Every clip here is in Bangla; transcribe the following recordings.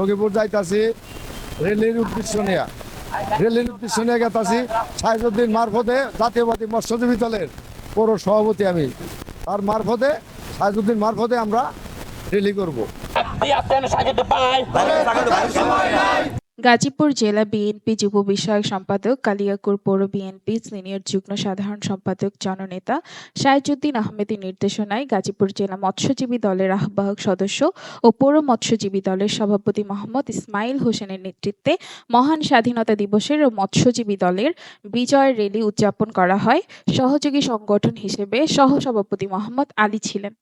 সখীপুর যাইতাছি রেলের উদ্দেশ্য নিয়ে। রেলের উদ্দেশ্য নিয়ে গেতাছি সাইজুদ্দিন মারফতে জাতীয়বাদী মৎস্যজীবী দলের পৌর সভাপতি আমি। তার মারফতে সাইজুদ্দিন মারফতে আমরা রেলি করব। গাজীপুর জেলা বিএনপি যুব বিষয়ক সম্পাদক কালিয়াকুর পৌর বিএনপি সিনিয়র যুগ্ম সাধারণ সম্পাদক জননেতা সাইজুদ্দিন আহমেদের নির্দেশনায় গাজীপুর জেলা মৎস্যজীবী দলের আহ্বায়ক সদস্য ও পৌর মৎস্যজীবী দলের সভাপতি মোহাম্মদ ইসমাইল হোসেনের নেতৃত্বে মহান স্বাধীনতা দিবসের ও মৎস্যজীবী দলের বিজয় র্যালি উদযাপন করা হয়। সহযোগী সংগঠন হিসেবে সহসভাপতি মোহাম্মদ আলী ছিলেন।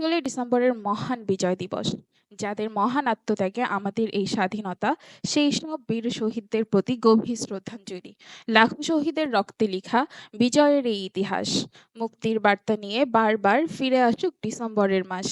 ষোলোই ডিসেম্বরের মহান বিজয় দিবস। যাদের মহান আত্মত্যাগে আমাদের এই স্বাধীনতা, সেই সব বীর শহীদদের প্রতি গভীর শ্রদ্ধাঞ্জলি। লাখো শহীদের রক্তে লিখা বিজয়ের এই ইতিহাস। মুক্তির বার্তা নিয়ে বারবার ফিরে আসুক ডিসেম্বরের মাস।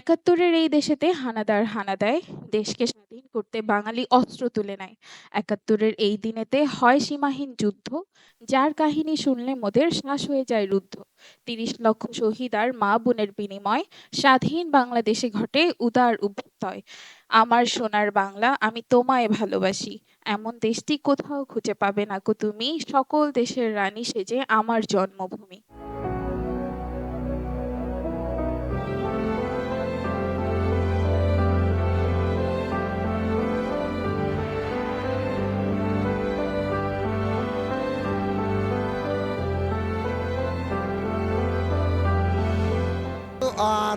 একাত্তরের এই দেশেতে হানাদার হানা দেয় দেশকে স্বাধীন করতে বাঙালি অস্ত্র তুলে নেয়। একাত্তরের এই দিনেতে হয় সীমাহীন যুদ্ধ, যার কাহিনী শুনলে মোদের শ্বাস হয়ে যায় রুদ্ধ। তিরিশ লক্ষ শহীদ আর মা বোনের বিনিময় স্বাধীন বাংলাদেশে ঘটে উদার উভ্যুদয় আমার সোনার বাংলা আমি তোমায় ভালোবাসি, এমন দেশটি কোথাও খুঁজে পাবে না কো তুমি। সকল দেশের রানী সেজে আমার জন্মভূমি।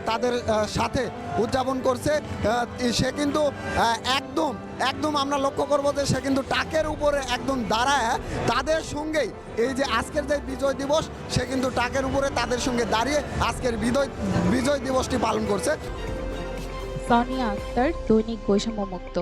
তাদের সাথে উদযাপন করছে। সে কিন্তু একদম একদম আমরা লক্ষ্য করব যে সে কিন্তু টাকের উপরে একদম দাঁড়ায়। তাদের সঙ্গেই এই যে আজকের যে বিজয় দিবস, সে কিন্তু টাকের উপরে তাদের সঙ্গে দাঁড়িয়ে আজকের বিজয় বিজয় দিবসটি পালন করছে। সানিয়া আক্তার দৈনিক বৈষম্য মুক্ত